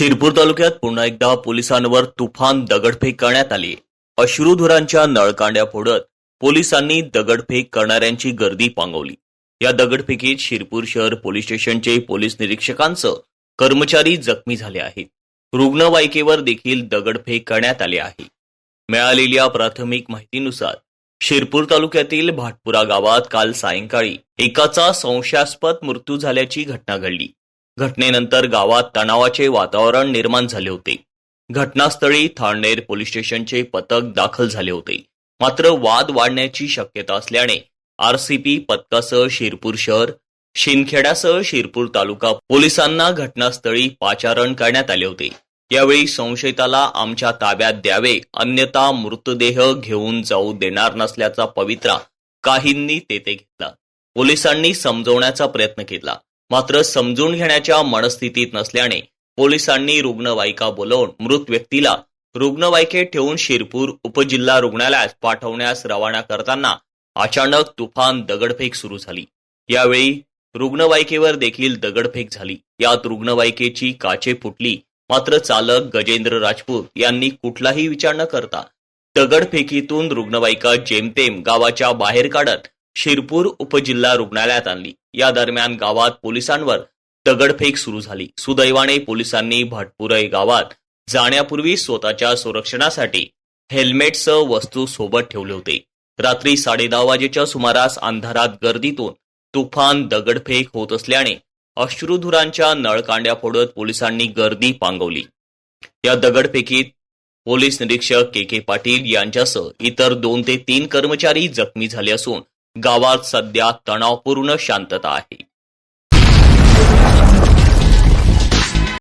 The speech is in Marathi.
शिरपूर तालुक्यात पुन्हा एकदा पोलिसांवर तुफान दगडफेक करण्यात आली. अश्रुधुरांच्या नळकांड्या फोडत पोलिसांनी दगडफेक करणाऱ्यांची गर्दी पांगवली. या दगडफेकीत शिरपूर शहर पोलीस स्टेशनचे पोलीस निरीक्षकांसह कर्मचारी जखमी झाले आहेत. रुग्णवाहिकेवर देखील दगडफेक करण्यात आली आहे. मिळालेल्या प्राथमिक माहितीनुसार शिरपूर तालुक्यातील भाटपुरा गावात काल सायंकाळी एकाचा संशयास्पद मृत्यू झाल्याची घटना घडली. घटनेनंतर गावात तणावाचे वातावरण निर्माण झाले होते. घटनास्थळी थाळनेर पोलीस स्टेशनचे पथक दाखल झाले होते. मात्र वाद वाढण्याची शक्यता असल्याने आरसीपी पथकासह शिरपूर शहर शिंदखेड्यासह शिरपूर तालुका पोलिसांना घटनास्थळी पाचारण करण्यात आले होते. यावेळी संशयिताला आमच्या ताब्यात द्यावे अन्यथा मृतदेह घेऊन जाऊ देणार नसल्याचा पवित्रा काहींनी तेथे घेतला. पोलिसांनी समजवण्याचा प्रयत्न केला. मात्र समजून घेण्याच्या मनस्थितीत नसल्याने पोलिसांनी रुग्णवाहिका बोलवून मृत व्यक्तीला रुग्णवाहिकेत ठेवून शिरपूर उपजिल्हा रुग्णालयात पाठवण्यास रवाना करताना अचानक तुफान दगडफेक सुरू झाली. यावेळी रुग्णवाहिकेवर देखील दगडफेक झाली. यात रुग्णवाहिकेची काचे फुटली. मात्र चालक गजेंद्र राजपूत यांनी कुठलाही विचार न करता दगडफेकीतून रुग्णवाहिका जेमतेम गावाच्या बाहेर काढत शिरपूर उपजिल्हा रुग्णालयात आणली. या दरम्यान गावात पोलिसांवर दगडफेक सुरू झाली. सुदैवाने पोलिसांनी भाटपुरई गावात जाण्यापूर्वी स्वतःच्या संरक्षणासाठी हेल्मेटसह वस्तू सोबत ठेवले होते. रात्री साडेदहा वाजेच्या सुमारास अंधारात गर्दीतून तुफान दगडफेक होत असल्याने अश्रुधुरांच्या नळकांड्या फोडत पोलिसांनी गर्दी पांगवली. या दगडफेकीत पोलीस निरीक्षक के के पाटील यांच्यासह इतर दोन ते तीन कर्मचारी जखमी झाले असून गावात सध्या तणावपूर्ण शांतता आहे.